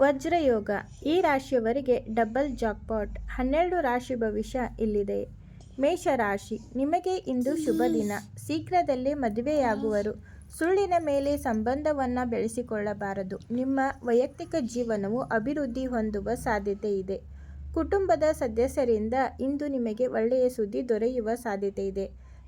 ವಜ್ರಯೋಗ. ಈ ರಾಶಿಯವರಿಗೆ double jackpot. ಹನ್ನೆರಡು ರಾಶಿ ಭವಿಷ್ಯ ಇಲ್ಲಿದೆ. ಮೇಷರಾಶಿ. ನಿಮಗೆ ಇಂದು ಶುಭ ದಿನ. ಶೀಘ್ರದಲ್ಲೇ ಮದುವೆಯಾಗುವರು. ಸುಳ್ಳಿನ ಮೇಲೆ ಸಂಬಂಧವನ್ನು ಬೆಳೆಸಿಕೊಳ್ಳಬಾರದು. ನಿಮ್ಮ ವೈಯಕ್ತಿಕ ಜೀವನವು ಅಭಿವೃದ್ಧಿ ಹೊಂದುವ ಸಾಧ್ಯತೆ ಇದೆ. ಕುಟುಂಬದ ಸದಸ್ಯರಿಂದ ಇಂದು ನಿಮಗೆ ಒಳ್ಳೆಯ ಸುದ್ದಿ ದೊರೆಯುವ ಸಾಧ್ಯತೆ ಇದೆ.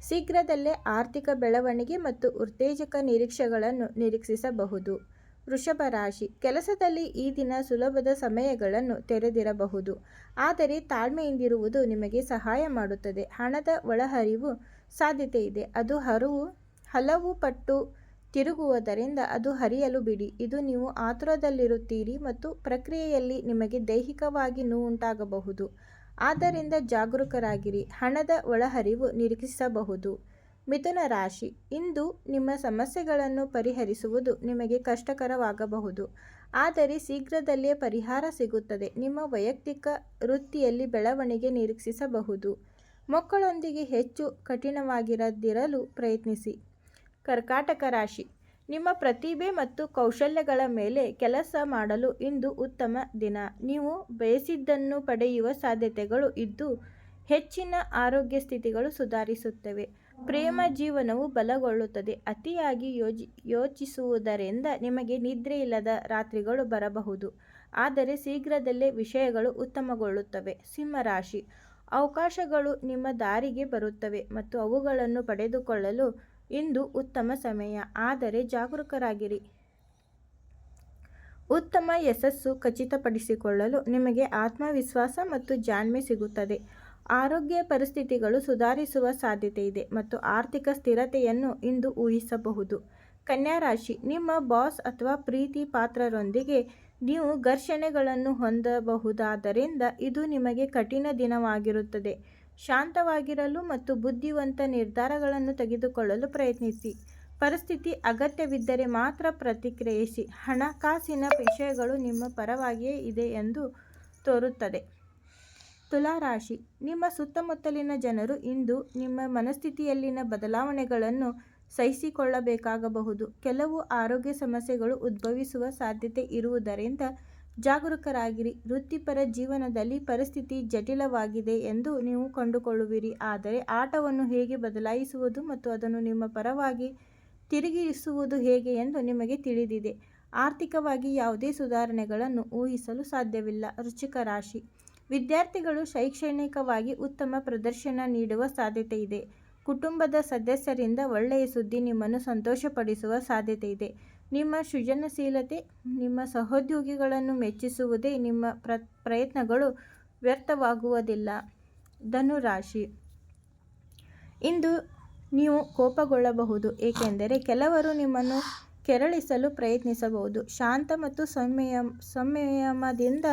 ಶೀಘ್ರದಲ್ಲೇ ಆರ್ಥಿಕ ಬೆಳವಣಿಗೆ ಮತ್ತು ಉತ್ತೇಜಕ ನಿರೀಕ್ಷೆಗಳನ್ನು ನಿರೀಕ್ಷಿಸಬಹುದು. ವೃಷಭ ರಾಶಿ. ಕೆಲಸದಲ್ಲಿ ಈ ದಿನ ಸುಲಭದ ಸಮಯಗಳನ್ನು ತೆರೆದಿರಬಹುದು. ಆದರೆ ತಾಳ್ಮೆಯಿಂದಿರುವುದು ನಿಮಗೆ ಸಹಾಯ ಮಾಡುತ್ತದೆ. ಹಣದ ಒಳಹರಿವು ಸಾಧ್ಯತೆ ಇದೆ. ಅದು ಹರಿವು, ಹಲವು ಪಟ್ಟು ತಿರುಗುವುದರಿಂದ ಅದು ಹರಿಯಲು ಬಿಡಿ. ಇದು ನೀವು ಆತುರದಲ್ಲಿರುತ್ತೀರಿ ಮತ್ತು ಪ್ರಕ್ರಿಯೆಯಲ್ಲಿ ನಿಮಗೆ ದೈಹಿಕವಾಗಿ ನೋವುಂಟಾಗಬಹುದು. ಆದ್ದರಿಂದ ಜಾಗರೂಕರಾಗಿರಿ. ಹಣದ ಒಳಹರಿವು ನಿರೀಕ್ಷಿಸಬಹುದು. ಮಿಥುನ ರಾಶಿ. ಇಂದು ನಿಮ್ಮ ಸಮಸ್ಯೆಗಳನ್ನು ಪರಿಹರಿಸುವುದು ನಿಮಗೆ ಕಷ್ಟಕರವಾಗಬಹುದು. ಆದರೆ ಶೀಘ್ರದಲ್ಲೇ ಪರಿಹಾರ ಸಿಗುತ್ತದೆ. ನಿಮ್ಮ ವೈಯಕ್ತಿಕ ವೃತ್ತಿಯಲ್ಲಿ ಬೆಳವಣಿಗೆ ನಿರೀಕ್ಷಿಸಬಹುದು. ಮಕ್ಕಳೊಂದಿಗೆ ಹೆಚ್ಚು ಕಠಿಣವಾಗಿರದಿರಲು ಪ್ರಯತ್ನಿಸಿ. ಕರ್ಕಾಟಕ ರಾಶಿ. ನಿಮ್ಮ ಪ್ರತಿಭೆ ಮತ್ತು ಕೌಶಲ್ಯಗಳ ಮೇಲೆ ಕೆಲಸ ಮಾಡಲು ಇಂದು ಉತ್ತಮ ದಿನ. ನೀವು ಬಯಸಿದ್ದನ್ನು ಪಡೆಯುವ ಸಾಧ್ಯತೆಗಳು ಇದ್ದು, ಹೆಚ್ಚಿನ ಆರೋಗ್ಯ ಸ್ಥಿತಿಗಳು ಸುಧಾರಿಸುತ್ತವೆ. ಪ್ರೇಮ ಜೀವನವು ಬಲಗೊಳ್ಳುತ್ತದೆ. ಅತಿಯಾಗಿ ಯೋಜಿ, ಯೋಚಿಸುವುದರಿಂದ ನಿಮಗೆ ನಿದ್ರೆ ಇಲ್ಲದ ರಾತ್ರಿಗಳು ಬರಬಹುದು. ಆದರೆ ಶೀಘ್ರದಲ್ಲೇ ವಿಷಯಗಳು ಉತ್ತಮಗೊಳ್ಳುತ್ತವೆ. ಸಿಂಹರಾಶಿ. ಅವಕಾಶಗಳು ನಿಮ್ಮ ದಾರಿಗೆ ಬರುತ್ತವೆ ಮತ್ತು ಅವುಗಳನ್ನು ಪಡೆದುಕೊಳ್ಳಲು ಇಂದು ಉತ್ತಮ ಸಮಯ. ಆದರೆ ಜಾಗರೂಕರಾಗಿರಿ. ಉತ್ತಮ ಯಶಸ್ಸು ಖಚಿತಪಡಿಸಿಕೊಳ್ಳಲು ನಿಮಗೆ ಆತ್ಮವಿಶ್ವಾಸ ಮತ್ತು ಜಾಣ್ಮೆ ಸಿಗುತ್ತದೆ. ಆರೋಗ್ಯ ಪರಿಸ್ಥಿತಿಗಳು ಸುಧಾರಿಸುವ ಸಾಧ್ಯತೆ ಇದೆ ಮತ್ತು ಆರ್ಥಿಕ ಸ್ಥಿರತೆಯನ್ನು ಇಂದು ಊಹಿಸಬಹುದು. ಕನ್ಯಾ ರಾಶಿ, ನಿಮ್ಮ ಬಾಸ್ ಅಥವಾ ಪ್ರೀತಿ ಪಾತ್ರರೊಂದಿಗೆ ನೀವು ಘರ್ಷಣೆಗಳನ್ನು ಹೊಂದಬಹುದಾದ್ದರಿಂದ ಇದು ನಿಮಗೆ ಕಠಿಣ ದಿನವಾಗಿರುತ್ತದೆ. ಶಾಂತವಾಗಿರಲು ಮತ್ತು ಬುದ್ಧಿವಂತ ನಿರ್ಧಾರಗಳನ್ನು ತೆಗೆದುಕೊಳ್ಳಲು ಪ್ರಯತ್ನಿಸಿ. ಪರಿಸ್ಥಿತಿ ಅಗತ್ಯವಿದ್ದರೆ ಮಾತ್ರ ಪ್ರತಿಕ್ರಿಯಿಸಿ. ಹಣಕಾಸಿನ ವಿಷಯಗಳು ನಿಮ್ಮ ಪರವಾಗಿಯೇ ಇದೆ ಎಂದು ತೋರುತ್ತದೆ. ತುಲಾರಾಶಿ. ನಿಮ್ಮ ಸುತ್ತಮುತ್ತಲಿನ ಜನರು ಇಂದು ನಿಮ್ಮ ಮನಸ್ಥಿತಿಯಲ್ಲಿನ ಬದಲಾವಣೆಗಳನ್ನು ಸಹಿಸಿಕೊಳ್ಳಬೇಕಾಗಬಹುದು. ಕೆಲವು ಆರೋಗ್ಯ ಸಮಸ್ಯೆಗಳು ಉದ್ಭವಿಸುವ ಸಾಧ್ಯತೆ ಇರುವುದರಿಂದ ಜಾಗರೂಕರಾಗಿರಿ. ವೃತ್ತಿಪರ ಜೀವನದಲ್ಲಿ ಪರಿಸ್ಥಿತಿ ಜಟಿಲವಾಗಿದೆ ಎಂದು ನೀವು ಕಂಡುಕೊಳ್ಳುವಿರಿ. ಆದರೆ ಆಟವನ್ನು ಹೇಗೆ ಬದಲಾಯಿಸುವುದು ಮತ್ತು ಅದನ್ನು ನಿಮ್ಮ ಪರವಾಗಿ ತಿರುಗಿಸುವುದು ಹೇಗೆ ಎಂದು ನಿಮಗೆ ತಿಳಿದಿದೆ. ಆರ್ಥಿಕವಾಗಿ ಯಾವುದೇ ಸುಧಾರಣೆಗಳನ್ನು ಊಹಿಸಲು ಸಾಧ್ಯವಿಲ್ಲ. ರುಚಿಕ ರಾಶಿ. ವಿದ್ಯಾರ್ಥಿಗಳು ಶೈಕ್ಷಣಿಕವಾಗಿ ಉತ್ತಮ ಪ್ರದರ್ಶನ ನೀಡುವ ಸಾಧ್ಯತೆ ಇದೆ. ಕುಟುಂಬದ ಸದಸ್ಯರಿಂದ ಒಳ್ಳೆಯ ಸುದ್ದಿ ನಿಮ್ಮನ್ನು ಸಂತೋಷಪಡಿಸುವ ಸಾಧ್ಯತೆ ಇದೆ. ನಿಮ್ಮ ಸೃಜನಶೀಲತೆ, ನಿಮ್ಮ ಸಹೋದ್ಯೋಗಿಗಳನ್ನು ಮೆಚ್ಚಿಸುವುದೇ ನಿಮ್ಮ ಪ್ರ, ಪ್ರಯತ್ನಗಳು ವ್ಯರ್ಥವಾಗುವುದಿಲ್ಲ. ಧನುರಾಶಿ. ಇಂದು ನೀವು ಕೋಪಗೊಳ್ಳಬಹುದು, ಏಕೆಂದರೆ ಕೆಲವರು ನಿಮ್ಮನ್ನು ಕೆರಳಿಸಲು ಪ್ರಯತ್ನಿಸಬಹುದು. ಶಾಂತ ಮತ್ತು ಸಂಯಮ ಸಂಯಮದಿಂದ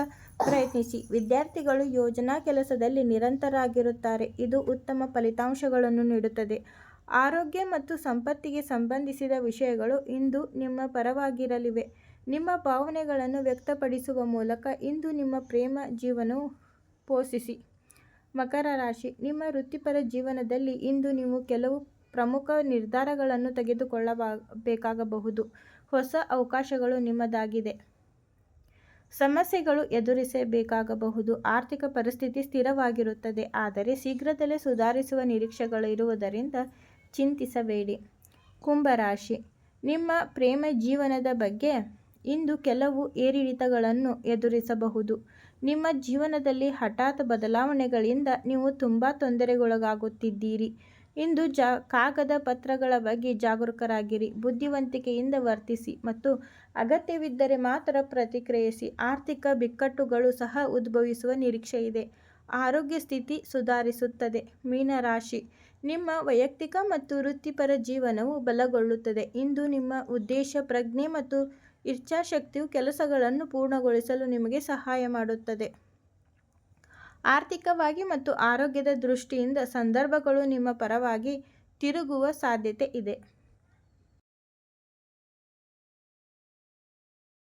ಪ್ರಯತ್ನಿಸಿ. ವಿದ್ಯಾರ್ಥಿಗಳು ಯೋಜನಾ ಕೆಲಸದಲ್ಲಿ ನಿರಂತರಾಗಿರುತ್ತಾರೆ. ಇದು ಉತ್ತಮ ಫಲಿತಾಂಶಗಳನ್ನು ನೀಡುತ್ತದೆ. ಆರೋಗ್ಯ ಮತ್ತು ಸಂಪತ್ತಿಗೆ ಸಂಬಂಧಿಸಿದ ವಿಷಯಗಳು ಇಂದು ನಿಮ್ಮ ಪರವಾಗಿರಲಿವೆ. ನಿಮ್ಮ ಭಾವನೆಗಳನ್ನು ವ್ಯಕ್ತಪಡಿಸುವ ಮೂಲಕ ಇಂದು ನಿಮ್ಮ ಪ್ರೇಮ ಜೀವನವು ಪೋಷಿಸಿ. ಮಕರ ರಾಶಿ. ನಿಮ್ಮ ವೃತ್ತಿಪರ ಜೀವನದಲ್ಲಿ ಇಂದು ನೀವು ಕೆಲವು ಪ್ರಮುಖ ನಿರ್ಧಾರಗಳನ್ನು ತೆಗೆದುಕೊಳ್ಳಬೇಕಾಗಬಹುದು. ಹೊಸ ಅವಕಾಶಗಳು ನಿಮ್ಮದಾಗಿದೆ. ಸಮಸ್ಯೆಗಳು ಎದುರಿಸಬೇಕಾಗಬಹುದು. ಆರ್ಥಿಕ ಪರಿಸ್ಥಿತಿ ಸ್ಥಿರವಾಗಿರುತ್ತದೆ. ಆದರೆ ಶೀಘ್ರದಲ್ಲೇ ಸುಧಾರಿಸುವ ನಿರೀಕ್ಷೆಗಳು ಇರುವುದರಿಂದ ಚಿಂತಿಸಬೇಡಿ. ಕುಂಭರಾಶಿ. ನಿಮ್ಮ ಪ್ರೇಮ ಜೀವನದ ಬಗ್ಗೆ ಇಂದು ಕೆಲವು ಏರಿಳಿತಗಳನ್ನು ಎದುರಿಸಬಹುದು. ನಿಮ್ಮ ಜೀವನದಲ್ಲಿ ಹಠಾತ್ ಬದಲಾವಣೆಗಳಿಂದ ನೀವು ತುಂಬ ತೊಂದರೆಗೊಳಗಾಗುತ್ತಿದ್ದೀರಿ. ಇಂದು ಜ, ಕಾಗದ ಪತ್ರಗಳ ಬಗ್ಗೆ ಜಾಗರೂಕರಾಗಿರಿ. ಬುದ್ಧಿವಂತಿಕೆಯಿಂದ ವರ್ತಿಸಿ ಮತ್ತು ಅಗತ್ಯವಿದ್ದರೆ ಮಾತ್ರ ಪ್ರತಿಕ್ರಿಯಿಸಿ. ಆರ್ಥಿಕ ಬಿಕ್ಕಟ್ಟುಗಳು ಸಹ ಉದ್ಭವಿಸುವ ನಿರೀಕ್ಷೆ ಇದೆ. ಆರೋಗ್ಯ ಸ್ಥಿತಿ ಸುಧಾರಿಸುತ್ತದೆ. ಮೀನರಾಶಿ. ನಿಮ್ಮ ವೈಯಕ್ತಿಕ ಮತ್ತು ವೃತ್ತಿಪರ ಜೀವನವು ಬಲಗೊಳ್ಳುತ್ತದೆ. ಇಂದು ನಿಮ್ಮ ಉದ್ದೇಶ, ಪ್ರಜ್ಞೆ ಮತ್ತು ಇಚ್ಛಾಶಕ್ತಿಯು ಕೆಲಸಗಳನ್ನು ಪೂರ್ಣಗೊಳಿಸಲು ನಿಮಗೆ ಸಹಾಯ ಮಾಡುತ್ತದೆ. ಆರ್ಥಿಕವಾಗಿ ಮತ್ತು ಆರೋಗ್ಯದ ದೃಷ್ಟಿಯಿಂದ ಸಂದರ್ಭಗಳು ನಿಮ್ಮ ಪರವಾಗಿ ತಿರುಗುವ ಸಾಧ್ಯತೆ ಇದೆ.